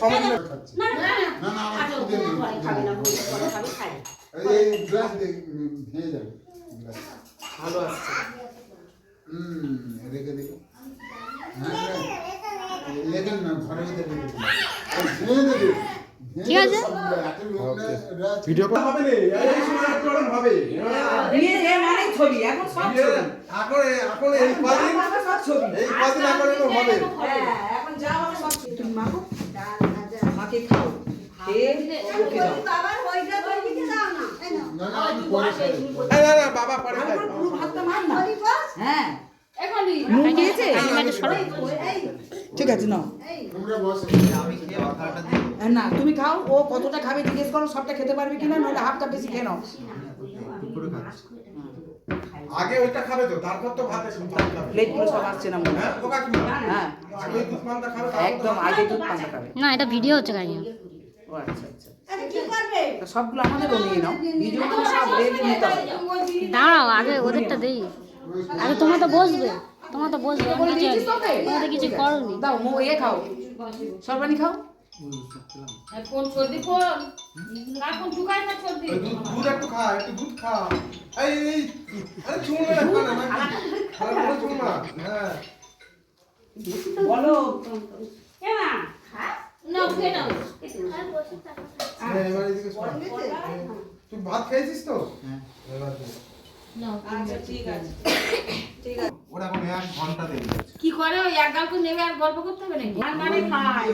সময় না না না না আমার খুদে নেই খাবে না পরে পরে খাবে খাই। এই এই গ্লাস দে ভেঙে যাবে। ভালো আসছে হুম রেখে দিবি। হ্যাঁ লেখেন না ঘরের ভিতরে রেখে দিবি। আর ভেঙে দেবে। ঠিক আছে। ভিডিও হবে নে এই সময় একটু হবে। বিয়ে মানে ছবি এখন সব ছবি। এখন এখন এই কদিন ছবি এই কদিন এরকম হবে হ্যাঁ এখন যা হবে সব তুমি মাখো মাকে খাও বাবা পরে হ্যাঁ নুন দিয়েছে ঠিক আছে নাও হ্যাঁ, না তুমি খাও ও কতটা খাবে জিজ্ঞেস করো সবটা খেতে পারবে কিনা নইলে হাফটা বেশি খেয়ে নাও আগে ওইটা খাবে তো তারপর তো ভাতে প্লেটগুলো সব আসছে না মনে হয়। হ্যাঁ হ্যাঁ। আগে দুধ পান্তা খাবে একদম আগে দুধ পান্তা খাবে। না এটা ভিডিও হচ্ছে কাহিনী ও আচ্ছা আচ্ছা। তা সবগুলো আমাদেরও নিয়ে নাও। ভিডিও সব রেডি নিতে হবে। দাঁড়াও আগে ওদেরটা দেই। আগে তোমার তো বসবে। তোমার তো বসবে আমি বলে কিছু দিয়েছিস তোকে? কিছু করনি। দাও মো এ খাও। সর্বানি খাও। কোন সর্দি কোন এখন ঢুকায় না সর্দি দুধ দুধ একটু খা একটু দুধ খা। এই এই আরে চুমড়ে না খা না নাকি খারাপ করে চুমড়া হ্যাঁ। বলো। না খেয়ে নাও। হ্যাঁ, এবার এদিকে শোন। তুই ভাত খেয়েছিস তো। নাও আচ্ছা ঠিক আছে। ঠিক আছে। ওরা এক ঘণ্টা দেরি আছে কি করে? ওই এক গাল করে নেবে আর গল্প করতে হবে নাকি? আর মানে খায়।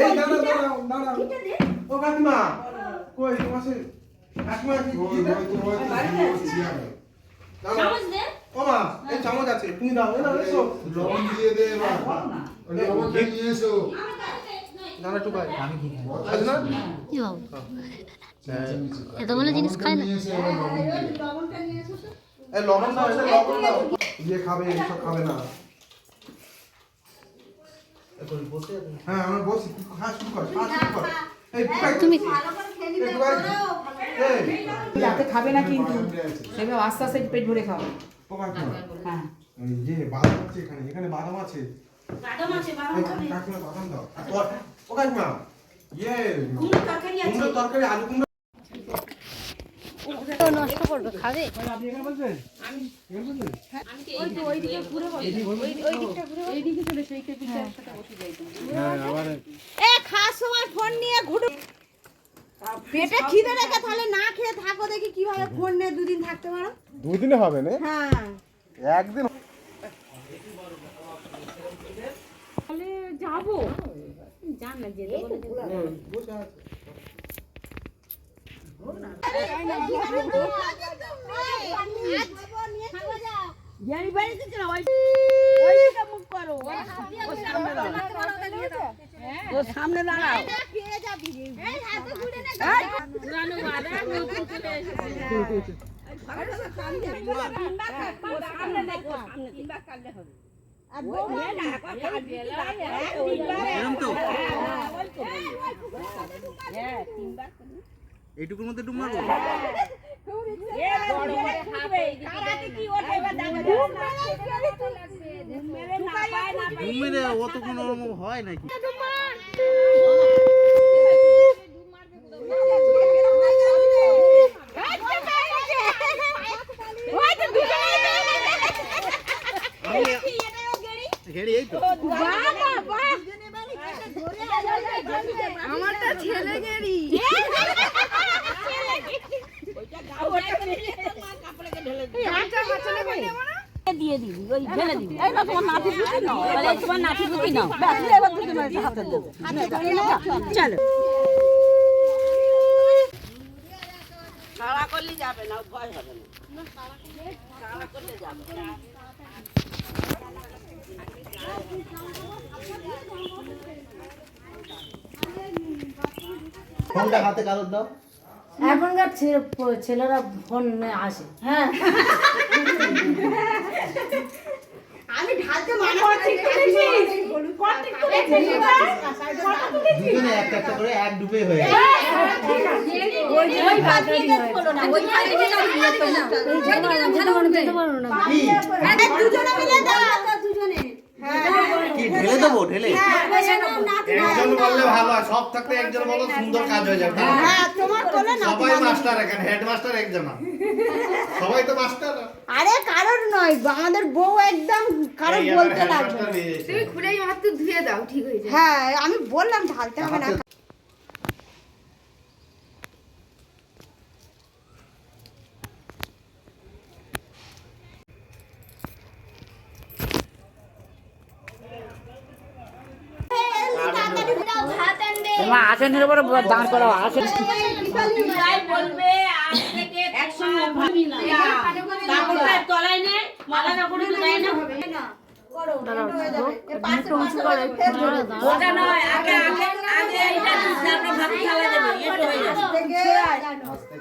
এই দাঁড়াও দাঁড়াও দাঁড়াও। ও কাকিমা কই তোমার সে কাকিমা কি ওই কি ওই তো ওই তো বসছি আমি। দাঁড়াও। চামচ দে। ও মা এই চামচ আছে তুমি দাও এই এসো। লবণ দিয়ে দে এবার। না? কি বাবু? এতগুলো জিনিস খায় না। লবণ এটা লবণ ইয়ে খাবে এইসব খাবে না। হ্যাঁ আমরা বসি। তুই শুরু কর খা শুরু কর। তুমি এই টুকাই এই। রাতে খাবে না কিন্তু। সেভাবে আস্তে আস্তে পেট ভরে খাও হ্যাঁ। যে বাদাম আছে এখানে এখানে বাদাম আছে। বাদাম আছে বাদাম খাবে। কাকিমা বাদাম দাও? আর তোর পোকা কি মা ইয়ে। কুমড়ো তরকারি আছে। কুমড়ো তরকারি আলু কুমড়ো নষ্ট করবে খাবে? আপনি এখানে বলছেন ওই তো ওইদিকে ঘুরে বসে এ খাওয়ার সময় ফোন নিয়ে ঘুরু। পেটে খিদে রেখে তাহলে না খেয়ে থাকো দেখি কীভাবে ফোন নিয়ে দুদিন থাকতে পারো। দুদিনে হবে না? হ্যাঁ। একদিন তাহলে যাব। জান না যেতে সামনে তিনবার এইটুকুর মধ্যে ডুব মারবো ডুব মেরে অত কোনো হয় নাকি ঘেড়ি এই তো আমারটা ছেলে গেরি দিয়ে দিবি ওই ঢেলে দিবি এই না তোমার নাতি পুতি নাও এই তোমার নাতি পুতি নাও। ব্যাস এবার পুতি নাও হাতে দেবো। চলো। সারা করলে যাবে না ভয় হবে না। সারা করলে যাবে ফোনটা হাতে কারোর দাও। এখনকার ছেলেরা ফোন আসে। হ্যাঁ। দুজনে একটা একটা করে এক ডুবে হয়ে হয়। আমি দুজনে মিলে দাও দেবো ঢেলে একজন বললে ভালো হয় সব থাকতে একজন বলো সুন্দর কাজ হয়ে যাবে হ্যাঁ তোমার তোলে না সবাই মাস্টার এখানে হেডমাস্টার একজন সবাই তো মাস্টার আরে। কারোর নয় আমাদের বউ একদম কারোর বলতে লাগবে। তুমি খুলেই মাত্র ধুয়ে দাও ঠিক হয়ে যাবে। হ্যাঁ আমি বললাম ঢালতে হবে না। আসেনের উপরে দাঁড় করা আসেন। তলায় নেই মালাটা করে দেয় না ওটা নয় আগে আগে আগে এটা দিস আমরা ভাত দেবে এটা হয়ে যাবে।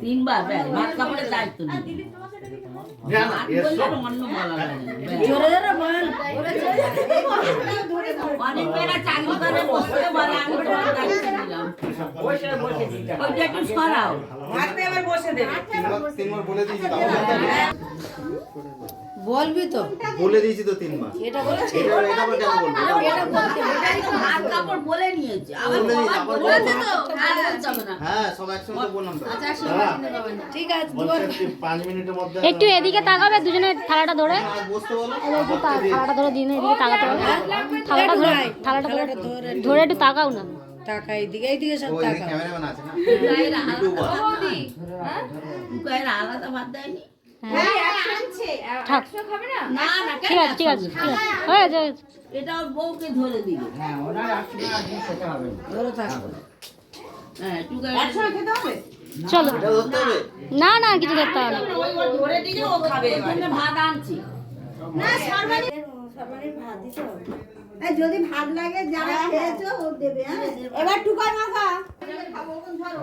তিনবার ব্যাস ভাত কাপড়ের দায়িত্ব বল অনেক মেয়েরা চাকরি করে বসতে বলে আমি তোমার দায়িত্ব দিলাম ওইটা একটু সরাও। তিনবার তিনবার বলে তো বলবি তো? বলে দিয়েছি তো তিনবার। এটা বলেছি এটা এটা আবার কেন বলব হাত কাপড় বলে নিয়েছে। আবার বলে বলব। আর বলতে না। হ্যাঁ সব একসঙ্গে তো বললাম তো। ঠিক আছে বলছে পাঁচ মিনিটের মধ্যে একটু এদিকে তাকাবে দুজনে থালাটা ধরে। আজ বসতে বলো। একটু থালাটা ধরে দিন এদিকে তাকাতে হবে। থালাটা ধরে থালাটা ধরে। ধরে। একটু তাকাও না। টাকা এইদিকে এইদিকে সব ওই টাকা ক্যামেরাম্যান আছে না? গায়ের আলাদা দেয়নি? না ঠিক আছে ঠিক আছে ঠিক আছে। হয়েছে হয়েছে। এটা ওর বউকে ধরে দিবে। ধরে থাক। হ্যাঁ একটু গায়ে চলো। না না কিছু দেখতে হবে না। ধরে দিলে ও খাবে এবার। ভাত আনছি। যদি ভাত লাগে যারা খেয়েছো দেবে হ্যাঁ? এবার মাখা। যারা ভাত খাবে হ্যাঁ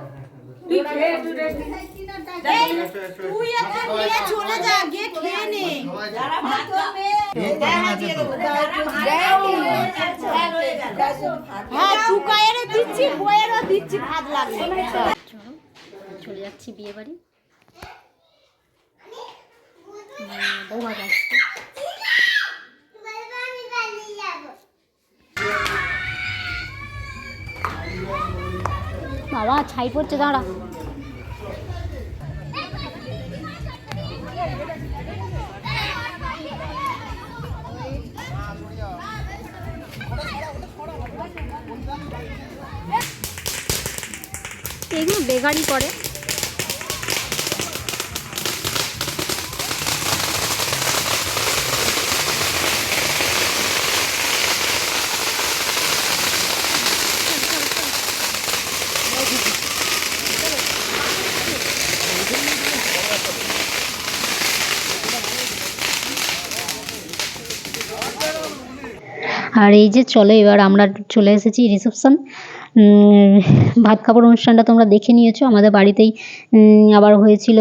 চলে যাচ্ছি বিয়ে বাড়ি বউ ভাত আসছে বাবা ছাই পড়ছে দাঁড়া। এগুলো বেগারি করে। আর এই যে চলো এবার আমরা চলে এসেছি রিসেপশন। ভাত খাবার অনুষ্ঠানটা তোমরা দেখে নিয়েছো। আমাদের বাড়িতেই আবার হয়েছিল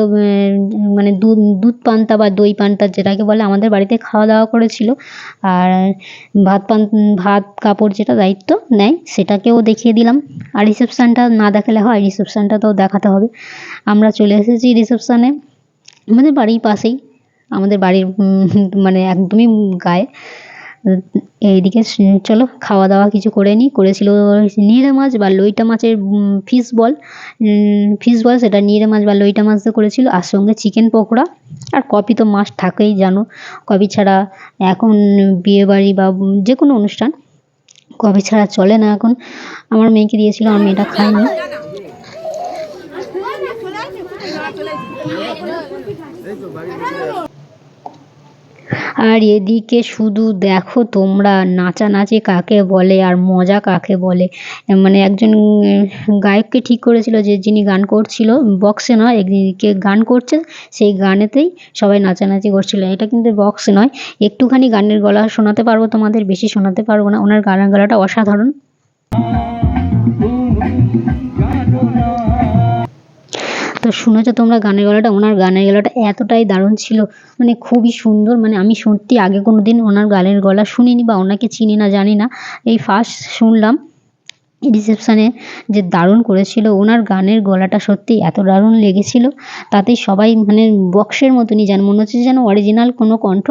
মানে দুধ দুধ পান্তা বা দই পান্তা যেটাকে বলে, আমাদের বাড়িতে খাওয়া দাওয়া করেছিল। আর ভাত পান, ভাত, কাপড় যেটা দায়িত্ব নেয়, সেটাকেও দেখিয়ে দিলাম। আর রিসেপশানটা না দেখালে হয় রিসেপশানটা তো দেখাতে হবে। আমরা চলে এসেছি রিসেপশানে। আমাদের বাড়ির পাশেই, আমাদের বাড়ির মানে একদমই গায়ে। এইদিকে চলো খাওয়া দাওয়া কিছু করে নিই করেছিল নিরে মাছ বা লইটা মাছের ফিশ বল ফিশ বল সেটা নিরে মাছ বা লইটা মাছ দিয়ে করেছিল। আর সঙ্গে চিকেন পকোড়া। আর কফি তো মাছ থাকেই, জানো? কফি ছাড়া এখন বিয়েবাড়ি বা যে কোনো অনুষ্ঠান কফি ছাড়া চলে না এখন। আমার মেয়েকে দিয়েছিল, আমার মেয়েটা খায়নি। আর এদিকে শুধু দেখো তোমরা নাচানাচি কাকে বলে আর মজা কাকে বলে। মানে একজন গায়ককে ঠিক করেছিল যে যিনি গান করছিল, বক্সে নয়, একদিকে গান করছে, সেই গানেতেই সবাই নাচানাচি করছিল। এটা কিন্তু বক্স নয়, একটুখানি গানের গলা শোনাতে পারব তোমাদের, বেশি শোনাতে পারব না। ওনার গানের গলাটা অসাধারণ। শুনেছো তোমরা গানের গলাটা, ওনার গানের গলাটা এতটাই দারুণ ছিল। মানে খুবই সুন্দর মানে আমি সত্যি আগে কোনো দিন ওনার গানের গলা শুনিনি বা ওনাকে চিনি না, জানি না। এই ফার্স্ট শুনলাম রিসেপশানে যে দারুণ করেছিল, ওনার গানের গলাটা সত্যি এত দারুণ লেগেছিল। তাতেই সবাই মানে বক্সের মতনই যেন, মনে হচ্ছে যেন অরিজিনাল কোনো কণ্ঠ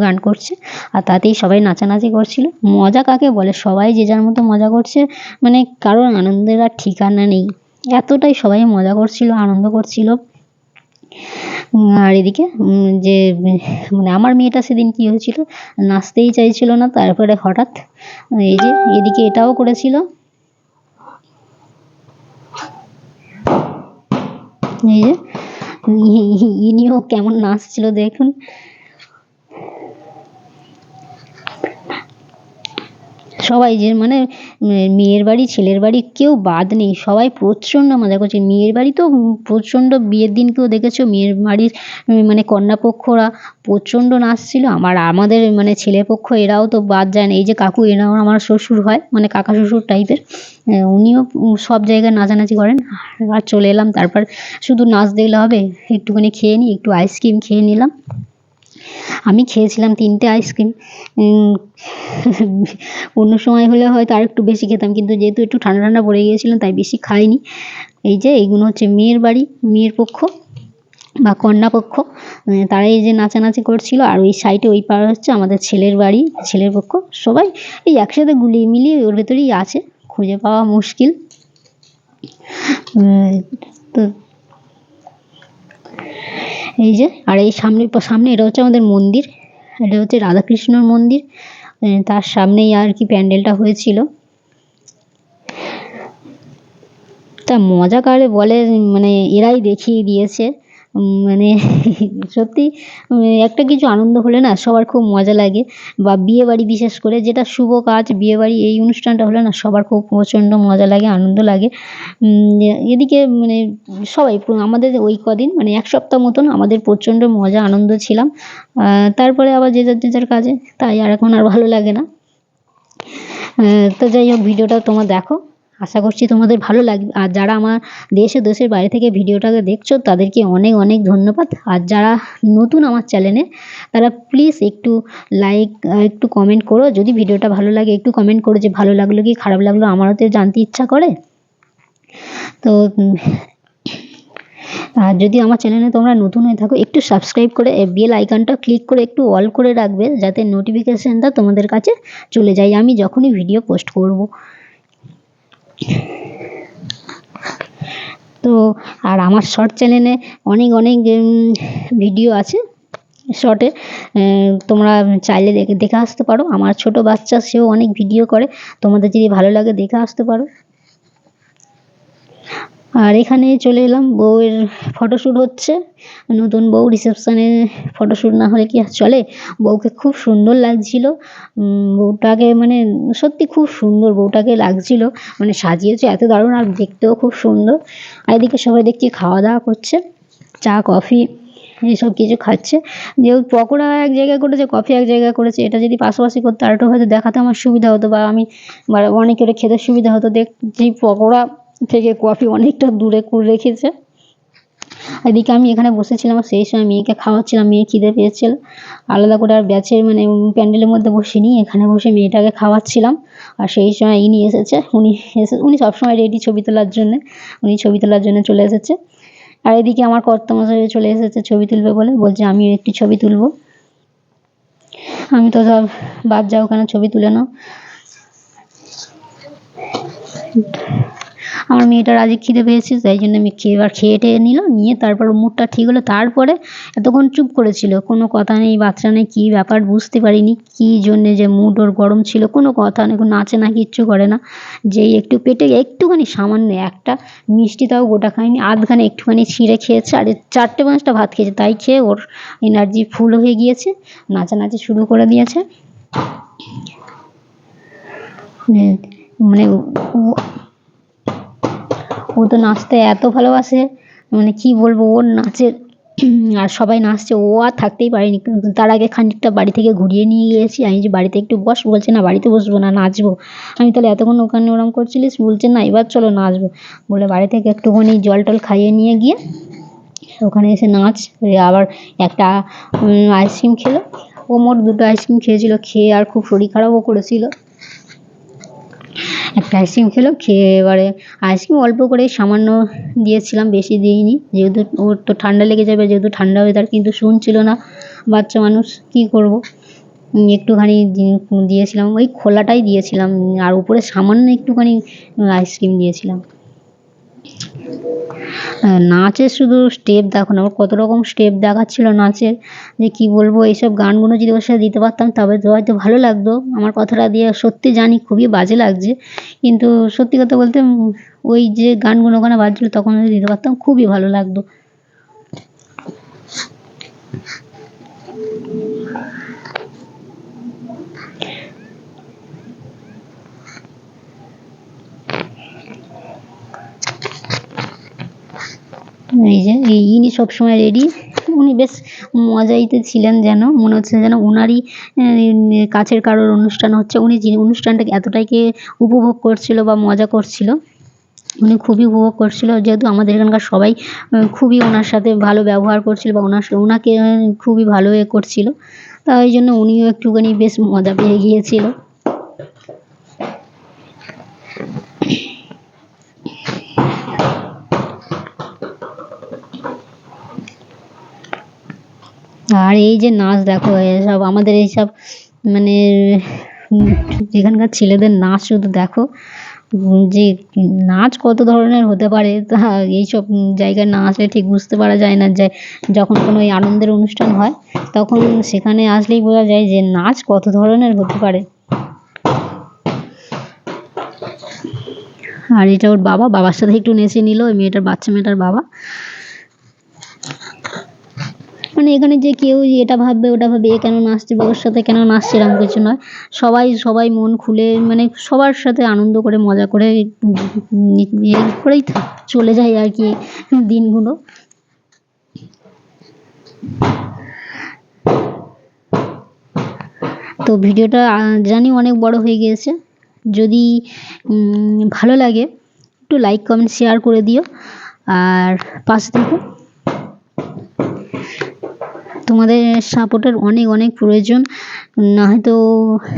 গান করছে। আর তাতেই সবাই নাচানাচি করছিল। মজা কাকে বলে? সবাই যে যার মতো মজা করছে মানে কারোর আনন্দের আর ঠিকানা নেই। এতটাই সবাই মজা করছিল, আনন্দ করছিল। আর এদিকে যে মানে আমার মেয়েটা সেদিন কী হয়েছিল? নাচতেই চাইছিল না, তারপরে হঠাৎ, এই যে, এদিকে এটাও করেছিল। এই যে ইনিও কেমন নাচছিল দেখুন। সবাই যে মানে মেয়ের বাড়ি, ছেলের বাড়ি কেউ বাদ নেই। সবাই প্রচণ্ড মজা করছে মেয়ের বাড়ি তো প্রচণ্ড বিয়ের দিনকেও দেখেছ? মেয়ের বাড়ির মানে কন্যাপক্ষরা প্রচণ্ড নাচছিল আমার, আমাদের মানে ছেলেপক্ষ এরাও তো বাদ যায় না। এই যে কাকু এরাও আমার শ্বশুর হয় মানে কাকা শ্বশুর টাইপের উনিও সব জায়গায় নাচানাচি করেন। আর চলে এলাম। তারপর শুধু নাচ দেখলে হবে। একটুখানি খেয়ে নিই একটু আইসক্রিম খেয়ে নিলাম। আমি খেয়েছিলাম তিনটে আইসক্রিম। অন্য সময় হলে হয়তো আর একটু বেশি খেতাম কিন্তু যেহেতু একটু ঠান্ডা ঠান্ডা পড়ে গিয়েছিল তাই বেশি খাইনি। এই যে এইগুলো হচ্ছে মেয়ের বাড়ি মেয়ের পক্ষ বা কন্যা পক্ষ। উম, তারা এই যে নাচানাচি করছিল আর ওই সাইডে ওই পাড়ে হচ্ছে আমাদের ছেলের বাড়ি ছেলের পক্ষ। সবাই এই একসাথে গুলিয়ে মিলিয়ে ওর ভেতরেই আছে খুঁজে পাওয়া মুশকিল। তো এই যে, আর এই সামনে সামনে এটা হচ্ছে আমাদের মন্দির। এটা হচ্ছে রাধাকৃষ্ণর মন্দির। তার সামনেই আর কি প্যান্ডেলটা হয়েছিল। তা মজা কারে বলে মানে এরাই দেখিয়ে দিয়েছে। মানে সত্যি একটা কিছু আনন্দ হলে না সবার খুব মজা লাগে। বা বিয়ে বাড়ি বিশেষ করে যেটা শুভ কাজ বিয়ে বাড়ি এই অনুষ্ঠানটা হলে না সবার খুব প্রচণ্ড মজা লাগে, আনন্দ লাগে। এদিকে মানে সবাই আমাদের ওই কদিন মানে এক সপ্তাহ মতন আমাদের প্রচণ্ড মজা, আনন্দ ছিলাম। তারপরে আবার যে যার যে যার কাজে, তাই আর এখন আর ভালো লাগে না। তো যাই হোক, ভিডিওটা তোমার দেখো। আশা করছি তোমাদের ভালো লাগবে। আর যারা আমার দেশ দেশের বাইরে থেকে ভিডিওটাকে দেখছ, তাদেরকে অনেক অনেক ধন্যবাদ। আর যারা নতুন আমার চ্যানেলে, তারা প্লিজ একটু লাইক একটু কমেন্ট করো। যদি ভিডিওটা ভালো লাগে, একটু কমেন্ট করো যে ভালো লাগল কি, খারাপ লাগল, আমারও তো জানতে ইচ্ছা করে। তো আর যদি আমার চ্যানেলে তোমরা নতুন হয়ে থাকো, একটু সাবস্ক্রাইব করে বেল আইকনটা ক্লিক করে, একটু অল করে রাখবে, যাতে নোটিফিকেশানটা তোমাদের কাছে চলে যায়। আমি যখনই ভিডিও পোস্ট করব। তো, আর আমার শর্ট চ্যানেলে অনেক অনেক ভিডিও আছে শর্টে তোমরা চাইলে দেখে দেখে আসতে পারো। আমার ছোট বাচ্চা, সেও অনেক ভিডিও করে। তোমাদের যদি ভালো লাগে, দেখে আসতে পারো। আর এখানে চলে এলাম, বউয়ের ফটোশ্যুট হচ্ছে। নতুন বউ রিসেপশানে ফটোশ্যুট না হলে কি আর চলে? বউকে খুব সুন্দর লাগছিল। বউটাকে মানে সত্যি খুব সুন্দর বউটাকে লাগছিল। মানে সাজিয়েছে, এত দারুণ আর দেখতেও খুব সুন্দর। আর এদিকে সবাই দেখছি খাওয়া দাওয়া করছে, চা, কফি এইসব কিছু খাচ্ছে। যেহেতু পকোড়া এক জায়গায় করেছে, কফি এক জায়গায় করেছে, এটা যদি পাশাপাশি করতো আরেকটু হয়তো দেখাতে আমার সুবিধা হতো বা আমি বা অনেকের খেতে সুবিধা হতো। দেখছি পকোড়া থেকে কফি অনেকটা দূরে করে রেখেছে। এদিকে আমি এখানে বসেছিলাম, সেই সময় মেয়েকে খাওয়াচ্ছিলাম, মেয়ে খিদে পেয়েছিল। আলাদা করে আর ব্যাচের মানে প্যান্ডেলের মধ্যে বসে বসিনি, এখানে বসে মেয়েটাকে খাওয়াচ্ছিলাম। আর সেই সময় ইনি এসেছে, উনি এসে, উনি সবসময় রেডি ছবি তোলার জন্যে, উনি ছবি তোলার জন্য চলে এসেছে। আর এদিকে আমার কর্তামশাই চলে এসেছে ছবি তুলবে বলে, বলছে আমিও একটি ছবি তুলবো। আমি তো সব বাদ যাও, ওখানে ছবি তুলে নাও। আমার মেয়েটার আজকে খিদে পেয়েছে তাই জন্য আমি এবার খেয়ে টেয়ে নিল নিয়ে তারপর মুডটা ঠিক হলো, তারপরে এতক্ষণ চুপ করেছিল, কোনো কথা নেই, বাচ্চা নেই, কী ব্যাপার বুঝতে পারিনি, কী জন্যে যে মুড ওর গরম ছিল, কোনো কথা নেই নাচে না, কিচ্ছু করে না, যেই একটু পেটে একটুখানি সামান্য একটা মিষ্টি তাও গোটা খায়নি, আধখানে একটুখানি ছিঁড়ে খেয়েছে, আর চারটে পাঁচটা ভাত খেয়েছে, তাই খেয়ে ওর এনার্জি ফুল হয়ে গিয়েছে, নাচানাচি শুরু করে দিয়েছে। মানে ও- তো নাচতে এত ভালোবাসে মানে কি বলব ওর নাচের আর সবাই নাচছে, ও আর থাকতেই পারেনি। তার আগে খানিকটা বাড়ি থেকে ঘুরিয়ে নিয়ে গিয়েছি, আমি যে বাড়িতে একটু বস বলছে, না, বাড়িতে বসবো না, নাচবো। আমি তাহলে এতক্ষণ ওখানে ওরম করছিলিস? বলছে, না, এবার চলো নাচবো। বলে বাড়ি থেকে একটুখানি জল টল খাইয়ে নিয়ে গিয়ে ওখানে এসে নাচ আবার একটা আইসক্রিম খেলো। ও মোট দুটো আইসক্রিম খেয়েছিল, খেয়ে আর খুব শরীর খারাপও করেছিল। একটা আইসক্রিম খেলো, খেয়ে এবারে আইসক্রিম অল্প করে সামান্য দিয়েছিলাম, বেশি দিইনি। যেহেতু ওর তো ঠান্ডা লেগে যাবে, যেহেতু ঠান্ডা ওয়েদার কিন্তু শুনছিল না। বাচ্চা মানুষ, কী করব? একটুখানি দিয়েছিলাম, ওই খোলাটাই দিয়েছিলাম, আর উপরে সামান্য একটুখানি আইসক্রিম দিয়েছিলাম। নাচের শুধু স্টেপ দেখো না, ওর কত রকম স্টেপ দেখাচ্ছিল নাচের, যে কি বলব, এইসব গানগুলো যদি ওর সাথে দিতে পারতাম, তবে তো হয়তো ভালো লাগতো। আমার কথাটা দিয়ে সত্যি জানি খুবই বাজে লাগছে, কিন্তু সত্যি কথা বলতে ওই যে গানগুলো ওখানে বাজছিল, তখন যদি দিতে পারতাম, খুবই ভালো লাগতো। এই যে এই ইনি সবসময় রেডি উনি বেশ মজাইতে ছিলেন যেন, মনে হচ্ছে যেন ওনারই কাছের কারোর অনুষ্ঠান হচ্ছে। উনি যিনি অনুষ্ঠানটাকে এতটাইকে উপভোগ করছিল বা মজা করছিল, উনি খুবই উপভোগ করছিল। যেহেতু আমাদের এখানকার সবাই খুবই ওনার সাথে ভালো ব্যবহার করছিল বা ওনার ওনাকে খুবই ভালো এ করছিল। তাই জন্য উনিও একটুখানি বেশ মজা পেয়ে গিয়েছিল। আর এই যে নাচ দেখো এসব আমাদের এইসব মানে এখানকার ছেলেদের নাচ শুধু দেখো যে নাচ কত ধরনের হতে পারে, তা এইসব জায়গায় না আসলে ঠিক বুঝতে পারা যায় না। যে যখন কোনো এই আনন্দের অনুষ্ঠান হয়, তখন সেখানে আসলেই বোঝা যায় যে নাচ কত ধরনের হতে পারে। আর এটা ওর বাবা, বাবার সাথে একটু নেচে নিল, ওই মেয়েটার বাচ্চা মেয়েটার বাবা। মানে এখানে যে কেউ এটা ভাববে, ওটা ভাববে এ কেন নাচছে বা ওর সাথে কেন নাচছে, এরকম কিছু নয়। সবাই সবাই মন খুলে মানে সবার সাথে আনন্দ করে, মজা করে ইয়ে করেই চলে যায় আর কি দিনগুলো। তো ভিডিওটা জানি অনেক বড় হয়ে গিয়েছে। যদি ভালো লাগে, একটু লাইক কমেন্ট শেয়ার করে দিও। আর পাশে থেকো। তোমাদের সাপোর্টের অনেক অনেক প্রয়োজন। না হয়তো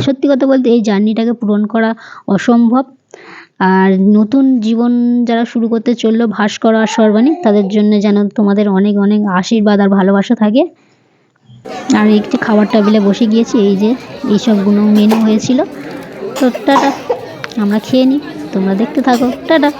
সত্যি কথা বলতে এই জার্নিটাকে পূরণ করা অসম্ভব। আর নতুন জীবন যারা শুরু করতে চলল, ভাস্কর আর সর্বাণী, তাদের জন্য যেন তোমাদের অনেক অনেক আশীর্বাদ আর ভালোবাসা থাকে। আর যে খাবার টেবিলে বসে গিয়েছি, এই যে এইসবগুলো মেনু হয়েছিল। তো টাটা, আমরা খেয়ে নিই। তোমরা দেখতে থাকো। টাটা।